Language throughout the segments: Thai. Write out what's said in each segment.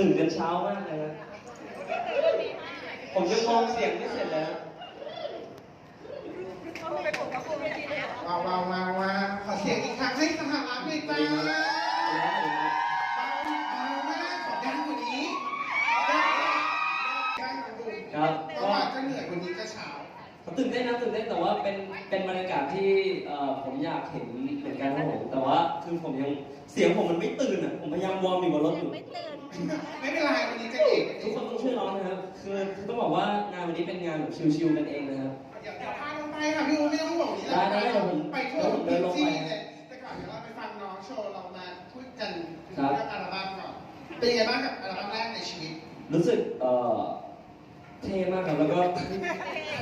หรอครับตื่นกันเช้ามากเลยครับผมยังมองเสียงไม่เสร็จเลยครับว้ นเต้นนะตื่นเต้นแต่ว่าเป็นเป็นบรรยากาศที่เอ่อผมอยากเห็นเหมือนกันครับผมแต่ว่าคือผมยังเสียงผมมันไม่ตื่นอะผมพยายามวอร์มอยู่บนรถอยู่ ไม่ตื่นไม่เป็นไรวันนี้จะเก่งทุกคนต้องช่วยร้องนะครับคือคือต้องบอกว่างานวันนี้เป็นงานแบบชิลๆกันเองนะครับเดี๋ยวเดี๋ยวพาลงไปค่ะพี่อูไม่ต้องห่วงนี้ได้ได้เดี๋ยวผมไปทั่วทุกเดี๋พื้ยวนผมเดินลงไปที่เลยแต่ก่อนเดี๋ยวเราไปฟังน้องโชว์เรามาพูดกันถึงครับเรื่องอัลบั้มก่อนเป็นยังไงบ้างกับอัลบั้มแรกในชีวิต รู้สึกเอ่อเท่มากครับแล้วก็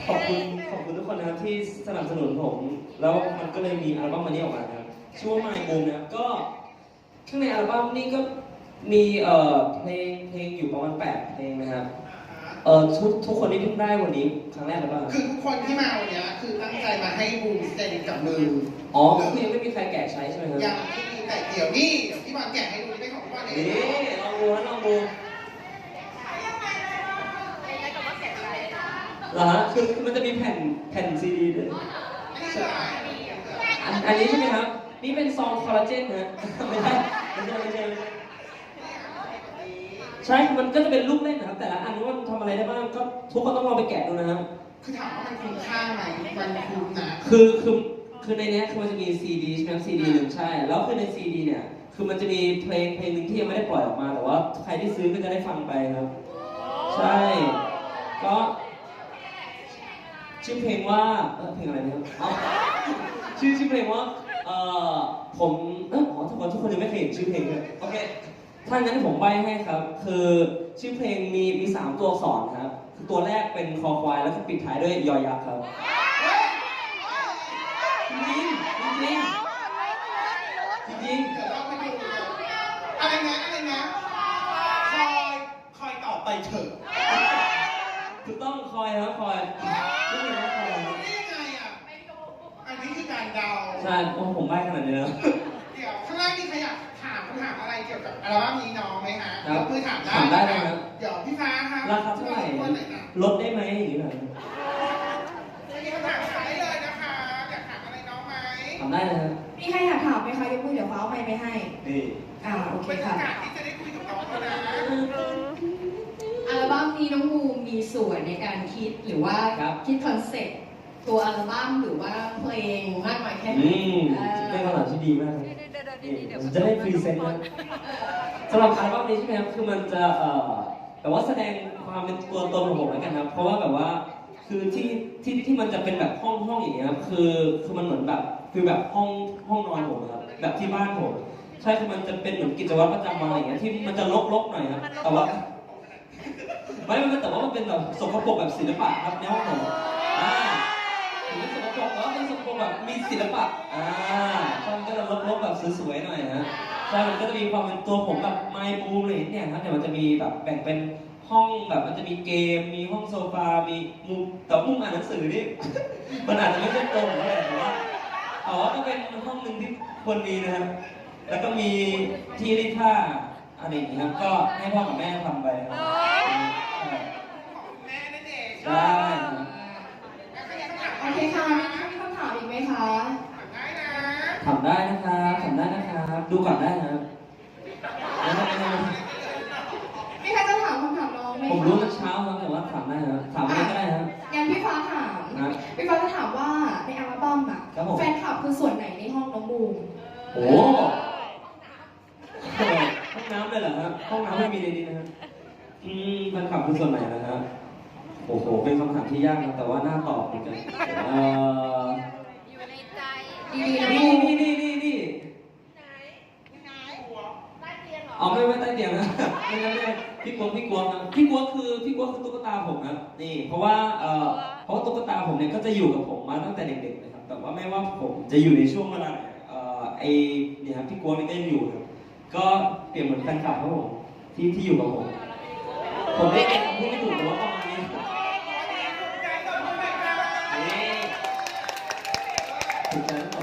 ขอบคุณขอบคุณทุกคนนะครับที่สนับสนุนผม แล้วมันก็เลยมีอัลบั้มมันนี้ออกมานะครับชื่อว่า My Boom นะครับก็ข้างในอัลบั้มนี่ก็มีเอ่อเพลงเพลงอยู่ประมาณ8เพลงนะครับเอ่อทุกทุกคนที่เพิ่งได้วันนี้ครั้งแรกหรือเปล่าคือทุกคนที่มาวันเนี้ยคือตั้งใจมาให้บูมเซ็นกับมืออ๋อคือยังไม่มีใครแกะใช้ใช่ไหมครับยังไม่มีแต่เดี๋ยวนี่เดี๋ยวพี่บอลแกะให้ดูนี่เป็นของพี่บอลเองนี่ลองดูนะลองดู เหรอฮะคือคือมันจะมีแผ่นแผ่นซีดีด้วยอันนี้คืออะไรอันอันนี้ใช่ไหมครับ นี่เป็นซองคอลลาเจนนะไม่ใช่ไม่ใช่ไม่ใช่ไม่ใช่ใช่มันก็จะเป็นลูกเล่นนะครับ แต่ละอันว่ามันทำอะไรได้บ้างก็ทุกคนต้องลองไปแกะดูนะครับ คือถามว่ามันคุ้มค่าไหมมันคุ้มนะคือคือคือในเนี้ยคือมันจะมีซีดีใช่ไหมซีดีหนึ่งใช่ แล้วคือในซีดีเนี่ย คือมันจะมีเพลงเพลงหนึ่งที่ยังไม่ได้ปล่อยออกมา แต่ว่าใครที่ซื้อก็จะได้ฟังไปครับ ใช่ ก็ ชื่อเพลงว่าเออเพลงอะไรนะครับอ๋อชื่อชื่อเพลงว่าเอ่อผมเอออ๋อทุกคนทุกคนยังไม่เคยเห็นชื่อเพลงเลยโอเคถ้างั้นผมใบให้ครับ คือชื่อเพลงมีมีสามตัวอักษรครับคือตัวแรกเป็นคอควายแล้วก็ปิดท้ายด้วยยอยักษ์ครับจริงๆจริงๆจริง เดี๋ยวเราไปดูกันอะไรนะอะไรนะคอยคอยต่อไปเถอะ ๆถูกต้องคอยครับคอยนี่เป็นว่าคอยครับ นี่ยังไงอะอันนี้คือการเดา ใช่โอ้ผมใบขนาดนี้แล้ว เดี๋ยวข้างล่างนี่ใครอยากถามคำถามอะไรเกี่ยวกับอัลบั้มนี้น้องไหมฮะครับยกมือถามได้ถามได้เลยครับ เดี๋ยวพี่ฟ้าครับราคาเท่าไหร่วันไหนนะลดได้ไหมอย่างนี้หน่อยมีคำถามถามได้เลยนะคะอยากถามอะไรน้องไหมทำได้นะครับมีใครอยากถามไหมคะยกมือเดี๋ยวฟ้าเอาไมค์ไปให้ นี่อ่าโอเคเป็นโอค่ะ กาสที่จะได้คุยกับน้องแล้วนะอัลบั้มนี้น้องบูมมีส่วนในการคิดหรือว่าครับคิดคอนเซ็ปต์ ตัวอัลบั้มหรือว่าเพลงมากน้อยแค่ไหนอืมเออเป็นคำถามที่ดีมากครับนี่ผมจะได้พรีเซนต์นะสำหรับอัลบั้มนี้ใช่ไหมครับคือมันจะเอ่อแต่ว่าแสดงความเป็นตัวตนของผมแล้วกันครับ เพราะว่าแบบว่าคือที่ที่ที่มันจะเป็นแบบห้องห้องอย่างเงี้ยครับคือคือมันเหมือนแบบคือแบบห้องห้องนอนผมครับแบบที่บ้านผมใช่คือมันจะเป็นเหมือนกิจวัตรประจำวันอะไรอย่างเงี้ยที่มันจะลกๆหน่อยครับแต่ว่าไม่ไม่แต่ว่ามันเป็นแบบสกปรกแบบศิลปะครับในห้องผมอ่า ถึงเป็นสกปรกแต่ว่าเป็นสกปรกแบบมีศิลปะอ่าใช่มันก็จะลบๆแบบสวยๆหน่อยนะใช่มันก็จะมีความเป็นตัวผมแบบไมบูมเลยเนี่ยครับเดี๋ยวมันจะมีแบบแบ่งเป็นห้องแบบมันจะมีเกม มีห้องโซฟา มีมุมแต่มุมอ่านหนังสือนี่ มันอาจจะไม่ใช่ตรงเลยแต่ว่าแต่ว่าก็เป็นห้องหนึ่งที่ควรมีนะครับ แล้วก็มีที่รีดผ้าอะไรอย่างนี้ครับ ก็ให้พ่อกับแม่ทำไปครับขอ โอเคค่ะมีมีคำถามอีกไหมคะถามได้นะทำได้นะครับทำได้นะครับดูก่อนได้นะครับไม่ไม่ไม่ไม่มีใครจะถามคำถามน้องไหมผมคะรู้เมื่อเช้าครับแต่ว่าถามได้นะครับถามอะไรก็ได้ครับงั้นพี่ฟ้าถามครับพี่ฟ้าจะถามว่าในอัลบั้มอะครับผม แฟนคลับคือส่วนไหนในห้องน้องบูมโอ้โหห้องน้ำเลยเหรอครับห้องน้ำไม่มีในนี้นะครับอืมแฟนคลับคือส่วนไหนนะครับ โอ้โห เป็นคำถามที่ยากนะแต่ว่าน่าตอบเหมือนกันเอ่ออยู่ในใจดีๆนะนี่บูมนี่นี่นี่นี่ใต้เตียงเหรอ เอาไม่ไม่ใต้เตียงนะไม่ไม่ไม่พี่กวงพี่กวงครับพี่กวงคือพี่กวงคือตุ๊กตาผมครับนี่ เพราะว่าเอ่อเพราะว่าตุ๊กตาผมเนี่ยก็จะอยู่กับผมมาตั้งแต่เด็กๆเลยครับแต่ว่าไม่ว่าผมจะอยู่ในช่วงเวลาไหนเอ่อไอเนี่ยครับพี่กวงนี่ก็ยังอยู่ครับก็เปรียบเหมือนแฟนคลับครับผมที่ที่อยู่กับผม ผมไม่เป็นพูดไม่ถูกแต่ว่าประมาณนี้นี่ถูกใจทั้งหมดเลยนะ โอ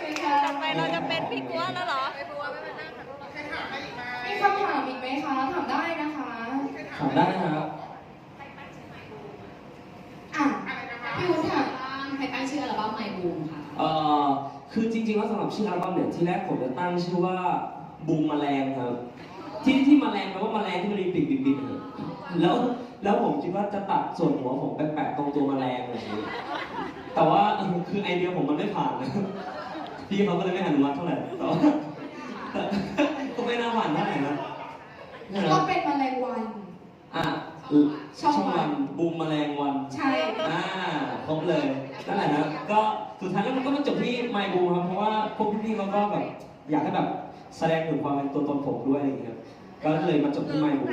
เคค่ะ ต่อไปเราจะเป็นพี่กัวแล้วเหรอไปบัวไม่มานั่งค่ะ ใครถามอะไรอีกไหม มีคำถามอีก ถามได้นะครับอะพี่วุ้นถามบ้างใครตั้งชื่ออัลบั้มไมบูมค่ะ เอ่อคือจริงๆแล้วสำหรับชื่ออัลบั้มเนี่ยที่แรกผมจะตั้งชื่อว่าบูมแมลงครับ ที่ที่แมลงแปลว่าแมลงที่มันมีปีกบินๆครับแล้วแล้วผมคิดว่าจะตัดส่วนหัวผมไปแปะตรงตัวแมลงอะไรอย่างนี้แต่ว่าเออคือไอเดียผมมันไม่ผ่านนะพี่เขาก็เลยไม่อนุมัติเท่าไหร่แต่ว่าแต่ก็ไม่น่าผ่านเท่าไหร่นะนี่นก็นะเป็นแมลงวัน อะช่องวันบูมแมลงวันใช่ อ่าครบเลยนั่นแหละนะก็สุดท้ายแล้วมันก็มาจบที่ไมบูครับเพราะว่าพวกพี่ๆเขาก็แบบอยากให้แบบแสดงถึงความเป็นตัวตนผมด้วยอะไรอย่างเงี้ยก็เลยมาจบที่ไมบู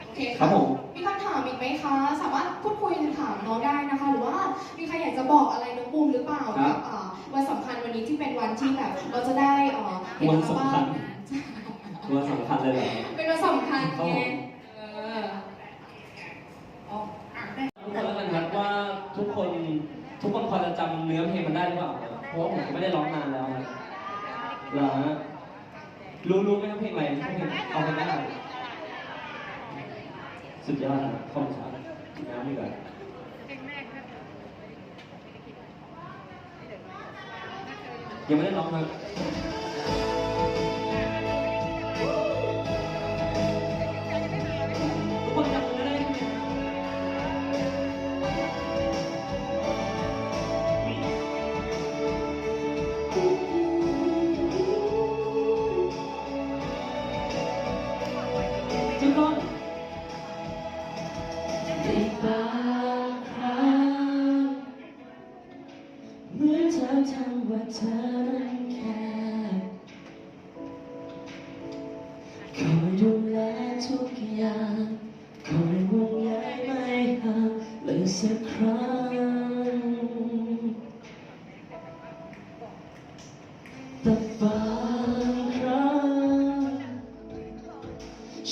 โอเคครับผมมีคำถามอีกไหมคะ สามารถพูดคุยถามน้องได้นะคะ หรือว่ามีใครอยากจะบอกอะไรน้องบูมหรือเปล่าครับกับอ่าวันสำคัญวันนี้ที่เป็นวันที่แบบเราจะได้เอ่อเห็นวันอัลสำบั้คัญม วันสำคัญเลยเหรอเป็นวันสำคัญครับไงผมเอออ๋ออะได้ทุกคนแล้วกันครับว่าทุกคนทุกคนพอจะจำเนื้อเพลงมันได้หรือเปล่าครับเพราะว่าผมก็ไม่ได้ร้องนานแล้วนะเหรอฮะรู้รู้ไหมครับเพลงอะไรเพลงเอาเพลงได้ สุดยอดครับขอบคุณครับกินน้ำดีกว่ายังไม่ได้ร้องครับ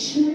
ฉั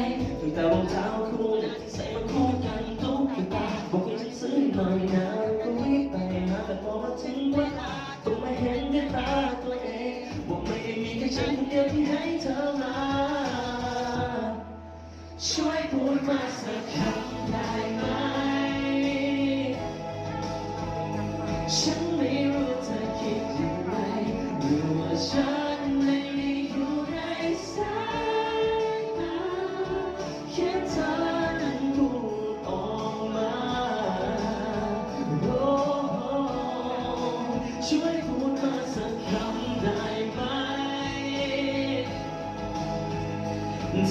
จะมีใจตั้งแต่รองเท้าคู่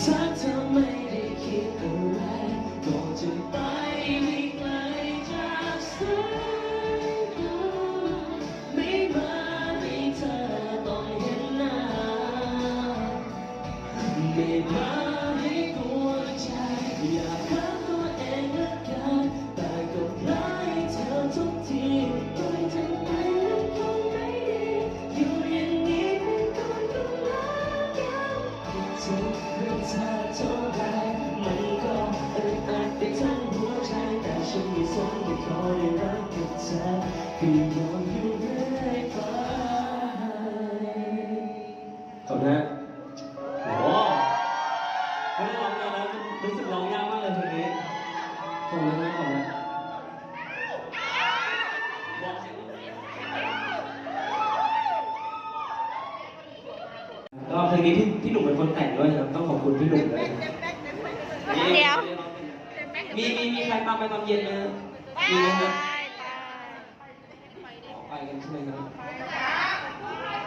ถ้ สนไม่ข ไปกันใช่ไหมครับ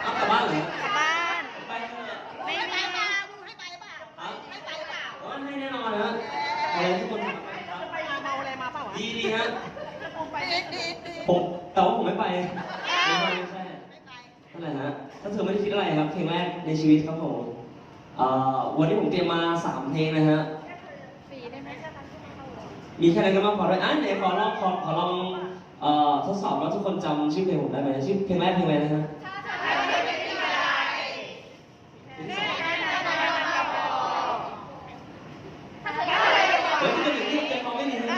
เอากลับบ้านเหรอกลับบ้านไปเถอะไม่มีครับอ๋อให้แน่นอนนะอะไรทุกคนดีดีฮะผมแต่ว่าผมไม่ไปไม่ใช่ไม่ใช่นั่นแหละฮะถ้าเธอไม่ได้คิดอะไรครับเพลงแรกในชีวิตครับผมเอ่อวันนี้ผมเตรียมมาสามเพลงนะฮะฟรีได้ไหมมีแค่นั้นก็มากพอด้วยอะไหนขอลองขอขอลอง เอ่อทดสอบว่าทุกคนจำชื่อเพลงผมได้ไหมชื่อเพลงแรกเพลงอะไรนะฮะฮ้ยทุกคนอย่างนี้ใจคอไม่ดีนะ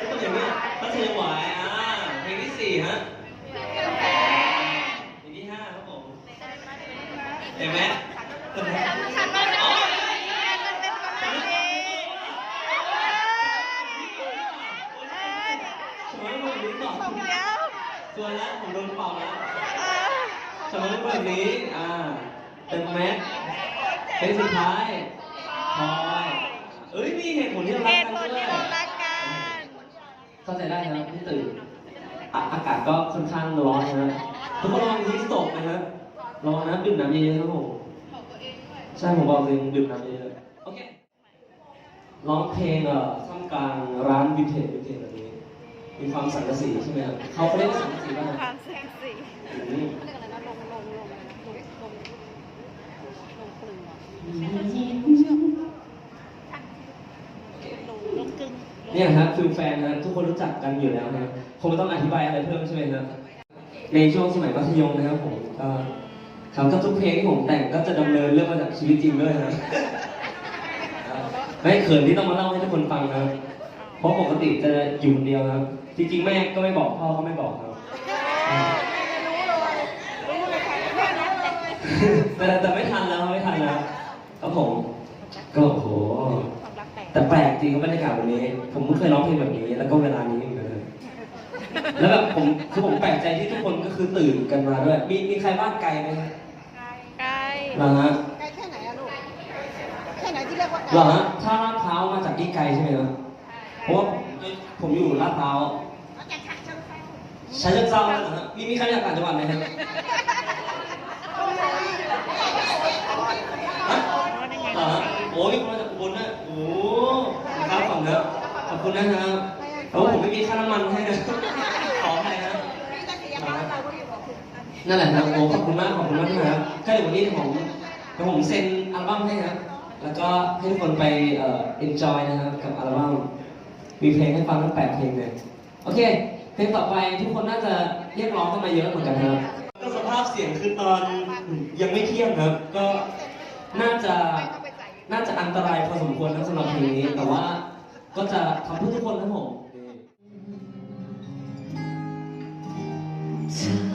ทุกคนอย่างนี้ถ้าเธอไหวอะเพลงที่สี่ฮะเพลงที่ห้าครับผมเห็นไหมเห็นไหม ฉันไม่ได้มันเป็นกำลังใจ สมัยก่อนนี้ก่อน ส่งแล้ว ส่วนแล้วผมโดนเป่าแล้ว เออ สมัยก่อนนี้ อ่าเต็มแม็กซ์เพลงสุดท้ายพลอยเอ้ยมีเหตุผลที่เรา เห รัก ตุ กัน ผล ด้ว ที่ ย เรารักกัน เข้าใจได้ครับที่ตื่นอะอากาศก็ค่อนข้างร้อนนะ ฮะทุกคนระวังฮีสโตกนะครับระวังนะดื่มน้ำเยอะๆครับผมใช่ผมบอกเลยดื่มน้ำเยอะๆโอเคร้องเพลงเอ่อท่ามกลางร้านวินเทจวินเทจแบบนี้ มีความสังกะสีใช่ไหมครับเขาเขาเรียกว่าสังกะสีป่ะฮะความเซ็กซี่อืมลงกึ่งเนี่ยครับคือแฟนนะทุกคนรู้จักกันอยู่แล้วนะคงไม่ต้องอธิบายอะไรเพิ่มใช่ไหมครับ ในช่วงสมัยมัธยมนะครับผมก็ครับก็ทุกเพลงที่ผมแต่งก็จะดำเนินเรื่องมาจากชีวิตจริงด้วยนะไม่เขินที่ต้องมาเล่าให้ทุกคนฟังนะเพราะปกติจะอยู่คนเดียวครับ จริงๆแม่ก็ไม่บอกพ่อก็ไม่บอกครับแต่แต่ไม่ทันแล้วไม่ทันแล้วครับผมก็โอ้โหแต่แปลกจริงกับรรยากาศแบบนี้ ผมไม่เคยร้องเพลงแบบนี้ แล้วก็เวลานี้เหมือนกันเลย แล้วแบบผมคือผมแปลกใจที่ทุกคนก็คือตื่นกันมาด้วย มีมีใครบ้านไกลไหมฮะใกล้เหรอฮะไกลแค่ไหนอะลูกแค่ไหนที่เรียกว่าไกลเหรอฮะถ้าลาดพร้าวมาจากที่ไกลใช่ไหมครับเพราะว่าผมผมอยู่ลาดพร้าวมาจากฉะเชิงเทราใช้เชิงเซาเลยเหรอฮะมีมีใครจากต่างจังหวัดไหมครับฮะว่าได้ไงเหรอฮะโอ้มีคนมาจากอุบลนะโอ้ครับขอบคุณครับขอบคุณนะครับโอ้ผมไม่มีค่าน้ำมันให้นะ นั่นแหละครับโอ้ขอบคุณมากขอบคุณมากนะครับก็เดี๋ยววันนี้ผมเดี๋ยวผมเซ็นอัลบั้มให้ครับแล้วก็ให้ทุกคนไปเอ่อ enjoy นะครับกับอัลบั้มมีเพลงให้ฟังทั้งแปดเพลงเลยโอเค เพลงต่อไปทุกคนน่าจะเรียกร้องกันมาเยอะเหมือนกันครับก็สภาพเสียงคือตอนยังไม่เที่ยงครับ ก็น่าจะน่าจะอันตรายพอสมควรนะสำหรับเพลงนี้ แต่ว่าก็จะทำเพื่อทุกคนครับผม เธอ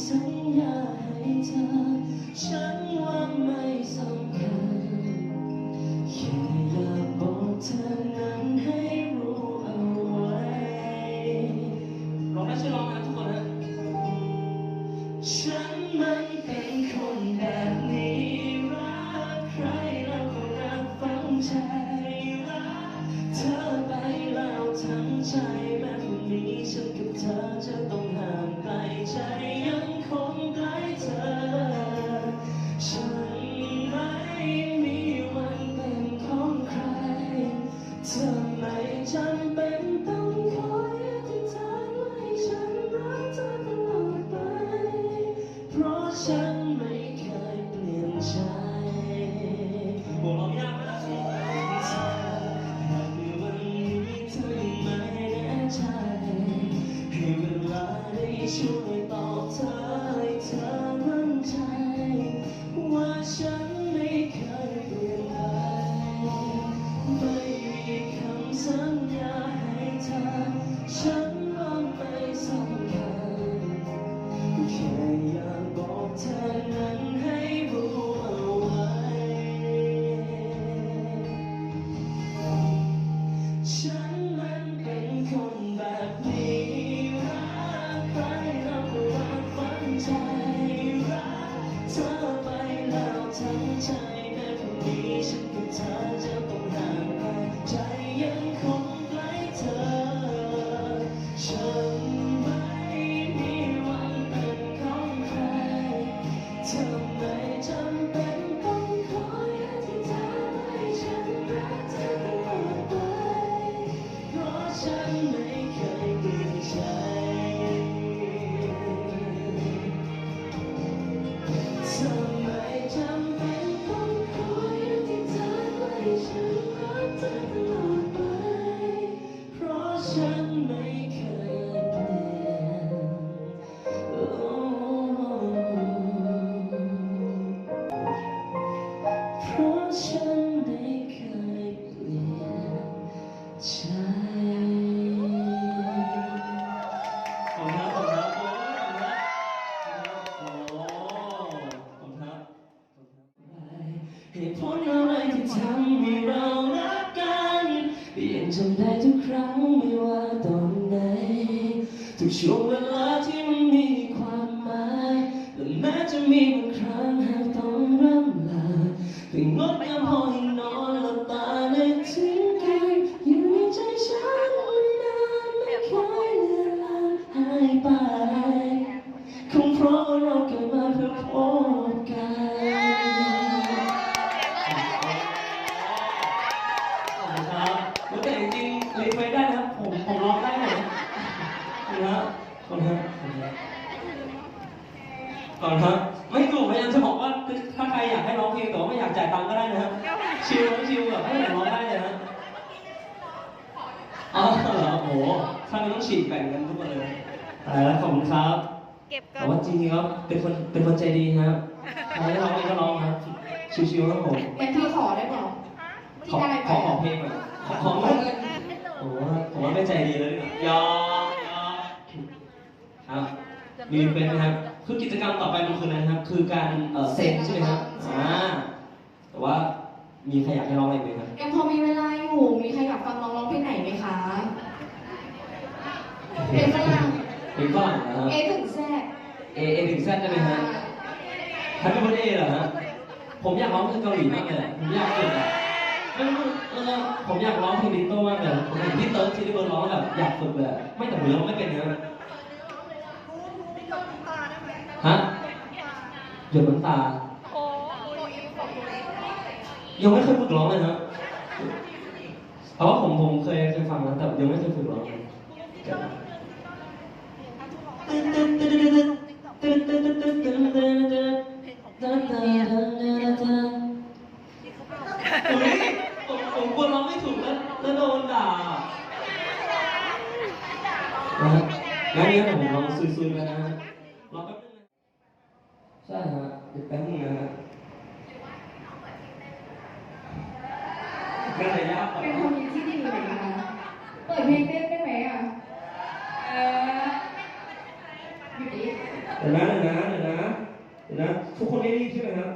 คำสัญ เช่วงเวลาที่มันมีความหมายและแม้จะมีบางครั้งหากต้องร่ำลาเพียงงดงามพอให้นอนหลับตาและทิ้งกันอยู่ในใจฉันนานไม่เคยเลือนลางหายไปคงเพราะว่าเราเกิดมาเพื่อพบกันขอบคุณครับแต่จริงๆรีเควสได้ อนครับ ไม่ถูกพยายามจะบอกว่าคือถ้าใครอยากให้ร้องเพลงแต่ว่าไม่อยากจ่ายตังค์ก็ได้นะครับชิลชิลแบบให้อยากร้องได้เลยนะอ๋อเหรอโอ้โหถ้ามันต้องฉีกแบ่งกันทุกคนเลยตายแล้วขอบคุณครับเก็บก่อแต่นว่าจริงๆแล้วเป็นคนเป็นคนใจดีครับใครให้ร้องเองก็ร้องครับชิวๆครับผมงั้นพี่ขอได้เปล่าขอที่ได้ขไปอขอเพลงหน่อยขอขอ ขอ เงิน เงิน ผมว่าผมว่าไม่ใจดีเลยยอมยอมครับ มีเป็นไหมครับ คือกิจกรรมต่อไปมันคืออะไรนะครับ คือการเอ่อเซ็นใช่ไหมครับอ่าแต่ว่ามีใครอยากให้ร้องอะไรอีกไหมครับยังพอมีเวลาอยู่ มีใครอยากฟังน้องร้องเพลงไหนไหมคะ เพลงฝรั่งเพลงฝรั่งนะครับ เอถึงแซดเอเอถึงแซดได้ไหมฮะแฮปปี้เบิร์ดเดย์เหรอฮะ ผมอยากร้องเพลงเกาหลีมากเลยอะผมอยากฝึกอะไม่รู้เออผมอยากร้องเพลงดิโต้มากเลยผมเห็นพี่เติร์ดที่ดิเบิร์ดร้องแบบอยากฝึกเลยอะไม่แต่ผมร้องไม่เป็นนะ หยดน้ำตา ยังไม่เคยฝึกร้องเลยนะเพราะว่าผมผมเคยเคยฟังนะแต่ยังไม่เคยฝึกร้องเลยผมผมกลัวร้องไม่ถูกแล้วแล้วโดนด่านะงั้นงั้นผมลองซุยๆแล้วนะ ใช่ฮะเดี๋ยวแป๊บนึงนะฮะก็เลยยากกว่าเป็นคนมีที่ดีไหมคะเปิดเพลงเต้นได้ไหมอะ เอออยู่ดีเดี๋ยวนะเดี๋ยวนะเดี๋ยวนะเดี๋ยวนะ ทุกคนได้รีบใช่ไหมครับ